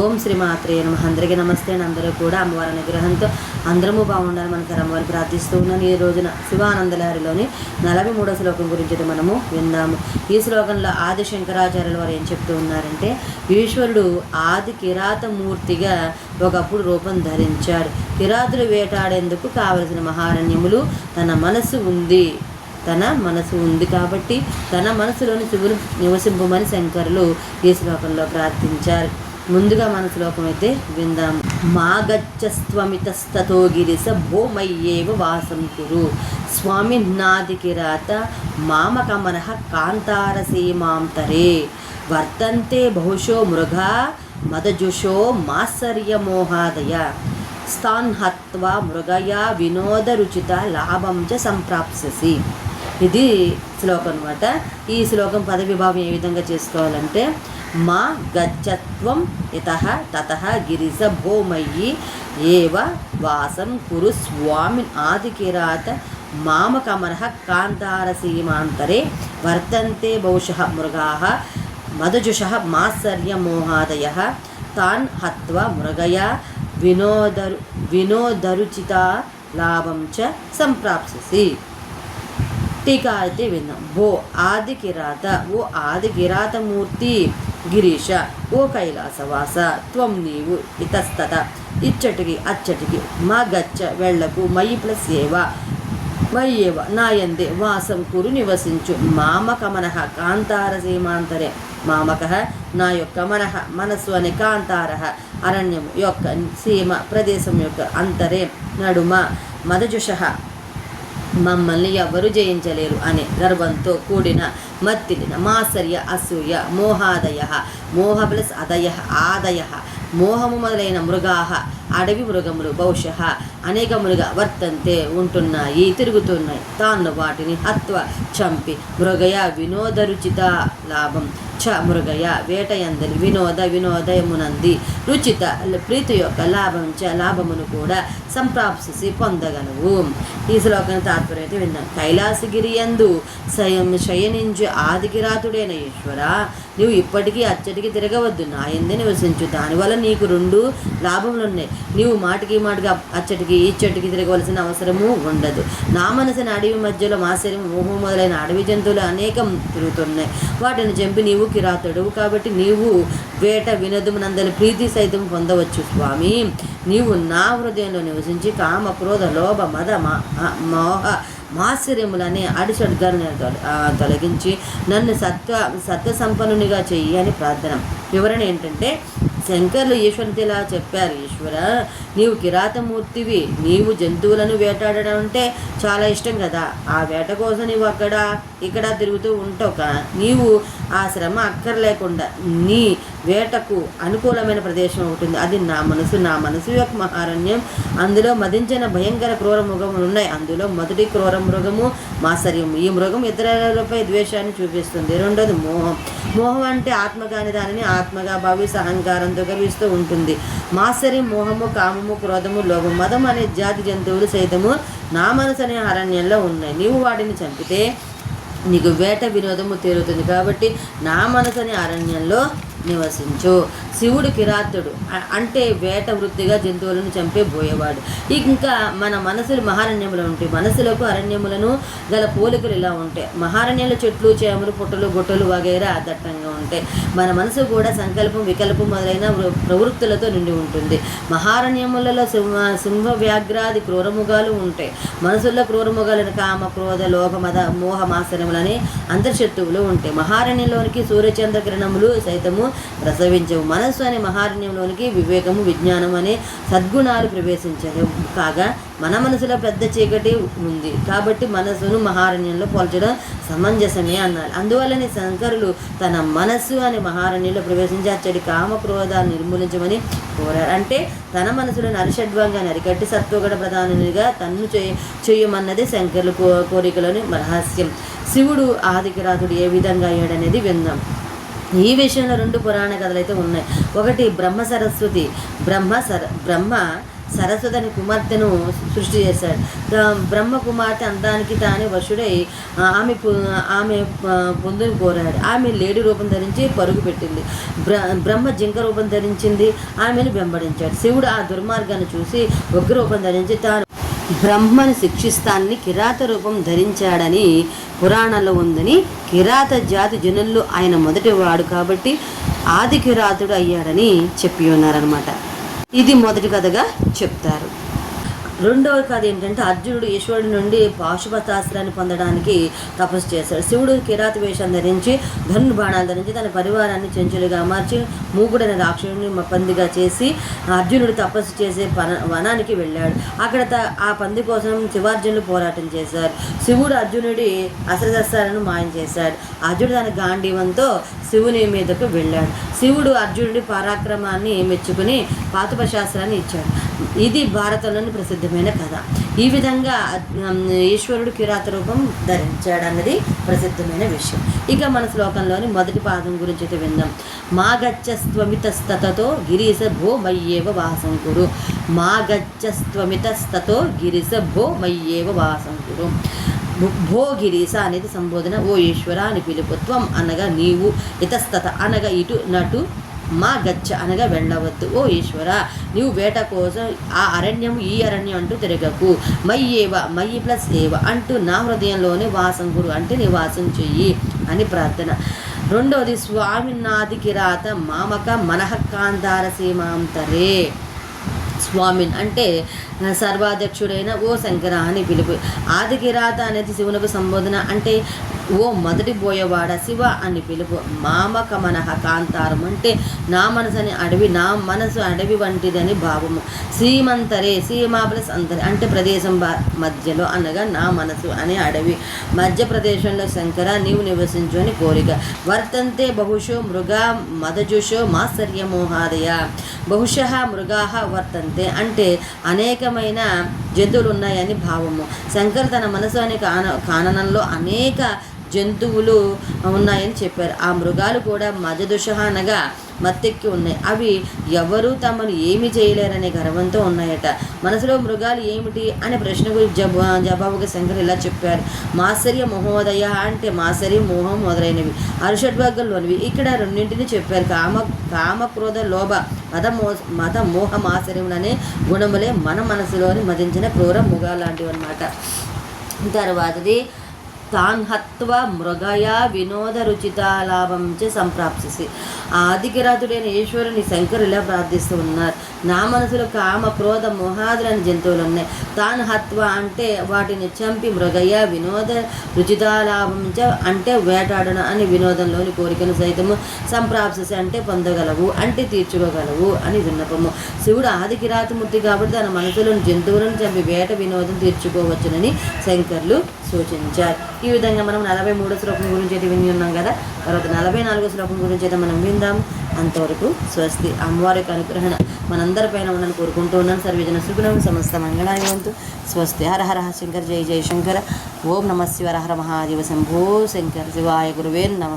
ఓం శ్రీమాత్రే నమ. అందరికీ నమస్తే అని అందరూ కూడా అమ్మవారి అనుగ్రహంతో అందరము బాగుండాలి మనకు అమ్మవారి ప్రార్థిస్తూ ఉన్నాను ఈ రోజున శివానందలహరిలోని నలభై మూడో శ్లోకం గురించి మనము విందాము. ఈ శ్లోకంలో ఆది శంకరాచార్యుల వారు ఏం చెప్తూ ఉన్నారంటే ఈశ్వరుడు ఆది కిరాతమూర్తిగా ఒకప్పుడు రూపం ధరించాడు. కిరాతులు వేటాడేందుకు కావలసిన మహారణ్యములు తన మనసు ఉంది. తన మనసు ఉంది కాబట్టి తన మనసులోని శివులు నివసింపమని శంకరులు ఈ శ్లోకంలో ప్రార్థించారు. ముందుగా మన శ్లోకం అయితే విందాం. మా గచ్చస్త్వమితస్తతో గిరిస భూమయ్యేవ వాసం కురు. స్వామి నాది కిరాత మామకమనః కాంతారసీమాంతరే వర్తంతే బహుశో మృగా మదజుషో మాత్సర్యమోహాదయ స్థాన్ హత్వా మృగయా వినోదరుచిత లాభం చ సంప్రాప్స్యసి. ఇది శ్లోకం అనమాట ఈ శ్లోకం పదవిభావం ఏ విధంగా చేసుకోవాలంటే మా గచ్చత్వం ఇత తత గిరిజ భూమయ్యి ఏవ వాసం కురు స్వామి ఆదికిరాత మామకమనః కాంతారసీమాంతరే వర్తంతే బహుశः మృగాः మధుజుష మాత్సర్యమోహాదయ తాన్ హత్వా మృగయా వినోదరు వినోదరుచిత లాభం చ సంప్రాప్స్యసి. టీకా అయితే విందాం ఓ ఆది కిరాత ఓ ఆది కిరాతమూర్తి గిరీష ఓ కైలాసవాస త్వం నీవు ఇతస్తత ఇచ్చటికి అచ్చటికి మా గచ్చ వెళ్ళకు మయి ప్లస్ ఏవ మయ్యేవ నాయందే వాసం కురు నివసించు మామక మనః కాంతార సీమాంతరే మామక నా యొక్క మనః మనస్సు అనే కాంతార అరణ్యం యొక్క సీమ ప్రదేశం యొక్క అంతరే నడుమ మదజుష మమ్మల్ని ఎవరు జయించలేరు అనే గర్వంతో కూడిన మత్తిలిన మాసర్య అసూయ మోహాదయ మోహ ప్లస్ అదయ ఆదయ మోహము మొదలైన మృగాహ అడవి మృగములు బహుశ అనేకములుగా వర్తంతే ఉంటున్నాయి తిరుగుతున్నాయి. తాను వాటిని హత్వ చంపి మృగయ వినోదరుచిత లాభం. చ మృగయ వేటయందలి వినోద వినోదయమునంది. రుచిత ప్రీతి యొక్క లాభం చ లాభమును కూడా సంప్రాప్సి పొందగలవు. ఈ శ్లోకం తాత్పర్యం అయితే విన్నాం. కైలాసగిరి యందు శయం శయనించు ఆదికిరాతుడైన ఈశ్వర నువ్వు ఇప్పటికీ అచ్చటికి తిరగవద్దు. నా ఎందే నివసించు. దానివల్ల నీకు రెండు లాభములు ఉన్నాయి నీవు మాటికి మాటికి అచ్చటికి ఇచ్చటికి తిరగవలసిన అవసరము ఉండదు. నా మనసుని అడవి మధ్యలో మాసరి మోహం మొదలైన అడవి జంతువులు అనేకం తిరుగుతున్నాయి. వాటిని చంపి నీవు కిరాతుడు కాబట్టి నీవు వేట వినోదమునందరి ప్రీతి సైతం పొందవచ్చు స్వామి. నీవు నా హృదయంలో నివసించి కామ క్రోధ లోభ మద మా- మోహ మాత్సర్యములనే అడిసడ్గాన్ని తొలగించి నన్ను సత్వ సత్వ సంపన్నునిగా చెయ్యి అని ప్రార్థన. వివరణ ఏంటంటే శంకర్లు ఈశ్వరునితో ఇలా చెప్పారు ఈశ్వర నీవు కిరాతమూర్తివి నీవు జంతువులను వేటాడడం అంటే చాలా ఇష్టం కదా. ఆ వేట కోసం నీవు అక్కడ ఇక్కడ తిరుగుతూ ఉంటావు కా. నీవు ఆ శ్రమ అక్కర్లేకుండా నీ వేటకు అనుకూలమైన ప్రదేశం ఒకటి ఉంది. అది నా మనసు. నా మనసు యొక్క మహారణ్యం. అందులో మదించిన భయంకర క్రూర ముఖములు ఉన్నాయి. అందులో మొదటి క్రూర మృగము మాసర్యం. ఈ మృగం ఇతరులపై ద్వేషాన్ని చూపిస్తుంది. రెండోది మోహం. మోహం అంటే ఆత్మ కాని దానిని ఆత్మగా భావిస్తూ అహంకారంతో గర్విస్తూ ఉంటుంది. మాత్సర్యం మోహము కామము క్రోధము లోభం మదం అనే జాతి జంతువులు సైతము నా మనసు అనే అరణ్యంలో ఉన్నాయి. నీవు వాటిని చంపితే నీకు వేట వినోదము తీరుతుంది. కాబట్టి నా మనసు అనే అరణ్యంలో నివసించు. శివుడు కిరాతుడు. అంటే వేట వృత్తిగా జంతువులను చంపే పోయేవాడు ఇంకా మన మనసులు మహారణ్యములు ఉంటాయి. మనసులకు అరణ్యములను గల పోలికలు ఇలా ఉంటాయి. మహారణ్యంలో చెట్లు చేమలు పుట్టలు గుట్టలు వగైరా దట్టంగా ఉంటాయి. మన మనసు కూడా సంకల్పం వికల్పం మొదలైన ప్రవృత్తులతో నిండి ఉంటుంది. మహారణ్యములలో సింహ సింహ వ్యాఘ్రాది క్రూరముగాలు ఉంటాయి. మనసుల్లో క్రూరముగాలను కామ క్రోధ లోభ మద మోహమాసనములని అంతర్శత్రువులు ఉంటాయి. మహారణ్యంలోనికి సూర్యచంద్ర కిరణములు సైతము ప్రసవించవు. మనస్సు అనే మహారణ్యంలోనికి వివేకము విజ్ఞానం అనే సద్గుణాలు ప్రవేశించవు కాగా మన మనసులో పెద్ద చీకటి ఉంది కాబట్టి మనసును మహారణ్యంలో పోల్చడం సమంజసమే అన్నారు. అందువల్లనే శంకరులు తన మనస్సు అనే మహారణ్యంలో ప్రవేశించి అచ్చడి కామ క్రోధాన్ని నిర్మూలించమని కోరారు. అంటే తన మనసులో నరిషడ్వంగా నరికట్టి సత్వగడ ప్రధానునిగా తన్ను చేయ చేయమన్నదే శంకరుల కో కోరికలోని రహస్యం. శివుడు ఆదికరాతుడు ఏ విధంగా అయ్యాడనేది విందాం. ఈ విషయంలో రెండు పురాణ కథలు అయితే ఉన్నాయి. ఒకటి బ్రహ్మ సరస్వతి. బ్రహ్మ సర బ్రహ్మ సరస్వతిని కుమార్తెను సృష్టి చేశాడు. బ్రహ్మ కుమార్తె అందానికి తానే వశుడై ఆమె పు- ఆమె పొందుని కోరాడు. ఆమె లేడి రూపం ధరించి పరుగు పెట్టింది. బ్ర బ్రహ్మ జింక రూపం ధరించింది. ఆమెను వెంబడించాడు. శివుడు ఆ దుర్మార్గాన్ని చూసి ఉగ్ర రూపం ధరించి తాను బ్రహ్మను శిక్షిస్తాన్ని కిరాత రూపం ధరించాడని పురాణంలో ఉందని కిరాత జాతి జనుల్లో ఆయన మొదటివాడు కాబట్టి ఆది కిరాతుడు అయ్యాడని చెప్పి ఉన్నారనమాట ఇది మొదటి కథగా చెప్తారు. రెండవ కథ ఏంటంటే అర్జునుడు ఈశ్వరుడి నుండి పాశుపతాస్త్రాన్ని పొందడానికి తపస్సు చేశాడు. శివుడు కిరాత వేషం ధరించి ధను బాణాలు ధరించి తన పరివారాన్ని చెంచులుగా మార్చి మూగుడైన రాక్షసుని పందిగా చేసి అర్జునుడు తపస్సు చేసే పన వనానికి వెళ్ళాడు. అక్కడ త- ఆ పంది కోసం శివార్జునులు పోరాటం చేశారు. శివుడు అర్జునుడి అస్త్రశస్త్రాలను మాయం చేశాడు. అర్జునుడు తన గాంధీవంతో శివుని మీదకు వెళ్ళాడు. శివుడు అర్జునుడి పరాక్రమాన్ని మెచ్చుకుని పాతుపశాస్త్రాన్ని ఇచ్చాడు. ఇది భారతంలోని ప్రసిద్ధమైన కథ. ఈ విధంగా ఈశ్వరుడు కిరాత రూపం ధరించాడన్నది ప్రసిద్ధమైన విషయం. ఇక మన శ్లోకంలోని మొదటి పాదం గురించి అయితే విందాం. మా గచ్చస్త్వమితస్తతో గిరీశ భో మయ్యేవ వాసం కురు. మా గచ్చస్త్వమితస్తతో గిరిశ భో మయ్యేవ వాసం కురు. భో- భో గిరీశ అనేది సంబోధన. ఓ ఈశ్వర అని పిలుపుత్వం అనగా నీవు. ఇతస్తత అనగా ఇటు నటు మా గచ్చ అనగా వెళ్ళవద్దు. ఓ ఈశ్వర నీవు వేట కోసం ఆ అరణ్యం ఈ అరణ్యం అంటూ తిరగకు. మయ్యేవ మయ్యి ప్లస్ ఏవ అంటూ నా హృదయంలోనే వాసం గురు అంటే నివాసం చెయ్యి అని ప్రార్థన. రెండవది స్వామినాది కిరాత మామక మనహకాంధార సీమాంతరే. స్వామిన్ అంటే సర్వాధ్యక్షుడైన ఓ శంకర అని పిలుపు. ఆదిగిరాత అనేది శివునకు సంబోధన అంటే ఓ మొదటి బోయవాడ శివ అని పిలుపు. మామక మనహ కాంతారం అంటే నా మనసు అని అడవి నా మనసు అడవి వంటిదని భావము. సీమంతరే సీమా ప్లస్ అంతరే అంటే ప్రదేశం మధ్యలో అనగా నా మనసు అనే అడవి. మధ్యప్రదేశంలో శంకర నీవు నివసించు అని కోరిక. వర్తంతే బహుశో మృగా మదజుషో మాత్సర్యమోహాదయ. బహుశ మృగా వర్తంతే అంటే అనేకమైన జంతువులు ఉన్నాయని భావము. శంకర్ తన మనసు అనే కాన కాననంలో అనేక జంతువులు ఉన్నాయని చెప్పారు. ఆ మృగాలు కూడా మజదుష అనగా మత్తెక్కి ఉన్నాయి. అవి ఎవరు తమను ఏమి చేయలేరనే గర్వంతో ఉన్నాయట. మనసులో మృగాలు ఏమిటి అనే ప్రశ్నకు జబ జవాబుగా శంకర్ ఇలా చెప్పారు. మాసర్య మహోదయ అంటే మాసరి మోహం మొదలైనవి. అరుషడ్వర్గంలోనివి. ఇక్కడ రెండింటిని చెప్పారు. కామ కామ క్రోధ లోభ మత మో మత మోహ మాత్సర్యములు అనే గుణములే మన మనసులోని మదించిన క్రూర ముగా లాంటివి అనమాట తర్వాతది తాన్ హత్వ మృగయ వినోద రుచితాలాభం చే సంప్రాప్సిసి ఆ ఆదికిరాతుడైన ఈశ్వరుని శంకరు ఇలా ప్రార్థిస్తూ ఉన్నారు. నా మనసులో కామ క్రోధ మోహాదులని జంతువులు ఉన్నాయి తాన్ హత్వ అంటే వాటిని చంపి మృగయ్య వినోద రుచితాలాభం అంటే వేటాడన అని వినోదంలోని కోరికను సైతము సంప్రాప్సిసి అంటే పొందగలవు అంటే తీర్చుకోగలవు అని విన్నపము. శివుడు ఆది కిరాతమూర్తి కాబట్టి తన మనసులోని జంతువులను చంపి వేట వినోదం తీర్చుకోవచ్చునని శంకర్లు సూచించారు. ఈ విధంగా మనం నలభై మూడో శ్లోకం గురించి అయితే విని ఉన్నాం కదా. తర్వాత నలభై నాలుగో శ్లోకం గురించి అయితే మనం విందాం. అంతవరకు స్వస్తి అమ్మవారి యొక్క అనుగ్రహణ మనందరి పైన ఉండాలని కోరుకుంటూ ఉన్నాను సర్వజన సుగుణం సమస్త మంగళాయవంతు స్వస్తి హర హర శంకర్ జై జై శంకర. ఓం నమ శివ హర మహాదేవ శంభో శంకర శివాయ గురువే నమ.